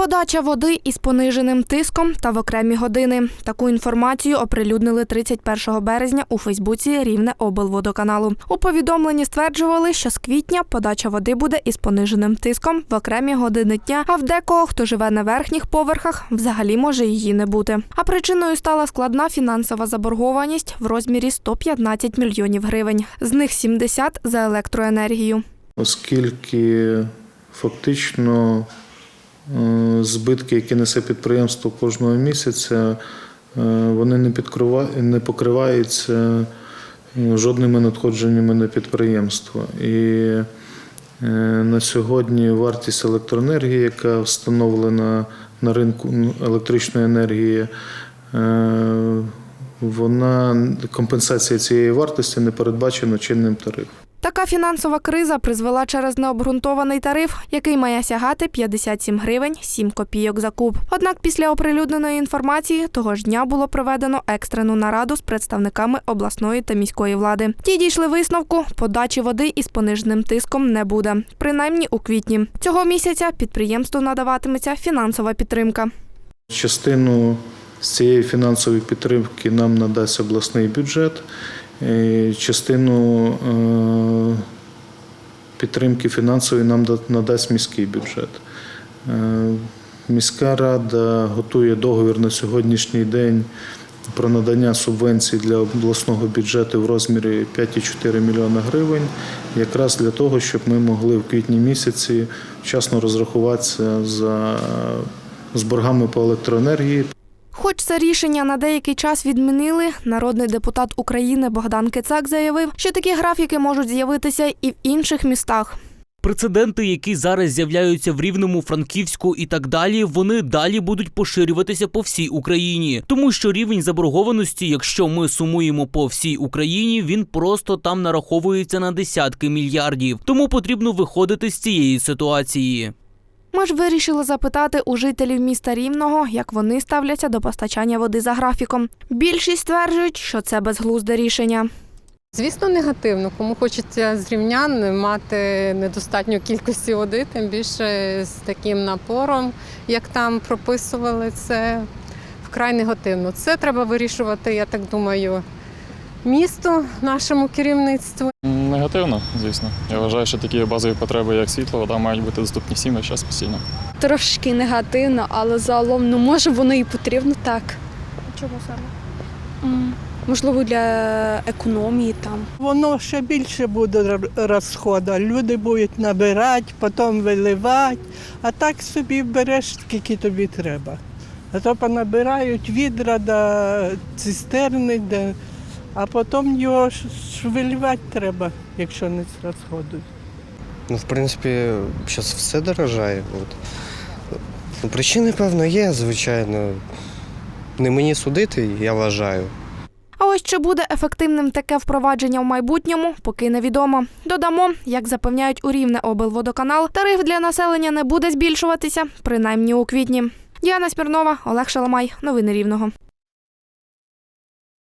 Подача води із пониженим тиском та в окремі години. Таку інформацію оприлюднили 31 березня у Фейсбуці Рівне облводоканалу. У повідомленні стверджували, що з квітня подача води буде із пониженим тиском в окремі години дня, а в декого, хто живе на верхніх поверхах, взагалі може її не бути. А причиною стала складна фінансова заборгованість в розмірі 115 мільйонів гривень. З них 70 за електроенергію. оскільки фактично збитки, які несе підприємство кожного місяця, е, вони не, не покриваються е, жодними надходженнями на підприємство. І е, на сьогодні вартість електроенергії, яка встановлена на ринку електричної енергії, е, вона компенсація цієї вартості не передбачена чинним тарифом. Така фінансова криза призвела через необґрунтований тариф, який має сягати 57 гривень 7 копійок за куб. Однак після оприлюдненої інформації того ж дня було проведено екстрену нараду з представниками обласної та міської влади. Ті дійшли висновку, подачі води із пониженим тиском не буде, принаймні у квітні. Цього місяця підприємству надаватиметься фінансова підтримка. Частину з цієї фінансової підтримки нам надасть обласний бюджет, частину е, підтримки фінансової нам надасть міський бюджет. Е, Міська рада готує договір на сьогоднішній день про надання субвенцій для обласного бюджету в розмірі 5,4 мільйона гривень, якраз для того, щоб ми могли в квітні місяці вчасно розрахуватися за з боргами по електроенергії. Хоч це рішення на деякий час відмінили, народний депутат України Богдан Кицак заявив, що такі графіки можуть з'явитися і в інших містах. Прецеденти, які зараз з'являються в Рівному, Франківську і так далі, вони далі будуть поширюватися по всій Україні, тому що рівень заборгованості, якщо ми сумуємо по всій Україні, він просто там нараховується на десятки мільярдів. Тому потрібно виходити з цієї ситуації. Ми ж вирішили запитати у жителів міста Рівного, як вони ставляться до постачання води за графіком. Більшість стверджують, що це безглузде рішення. Звісно, негативно. Кому хочеться з рівнян мати недостатню кількості води, тим більше з таким напором, як там прописували, це вкрай негативно. Це треба вирішувати, я так думаю, місту, нашому керівництву. Негативно, звісно. Я вважаю, що такі базові потреби, як світло, вода, мають бути доступні всім весь час постійно. трошки негативно, але загалом ну може воно і потрібно так. Чому саме? М, Можливо, для економії там. Воно ще більше буде р- розходу. Люди будуть набирати, потім виливати, а так собі береш, скільки тобі треба. А то понабирають відра до цистерни, де, а потім його ж треба, якщо не розходують. Ну, в принципі, зараз все дорожає. От. Ну, причини, певно, є, звичайно. Не мені судити, я вважаю. А ось чи буде ефективним таке впровадження в майбутньому, поки невідомо. Додамо, як запевняють у Рівне облводоканал, тариф для населення не буде збільшуватися, принаймні у квітні. Діана Смірнова, Олег Шаламай. Новини Рівного.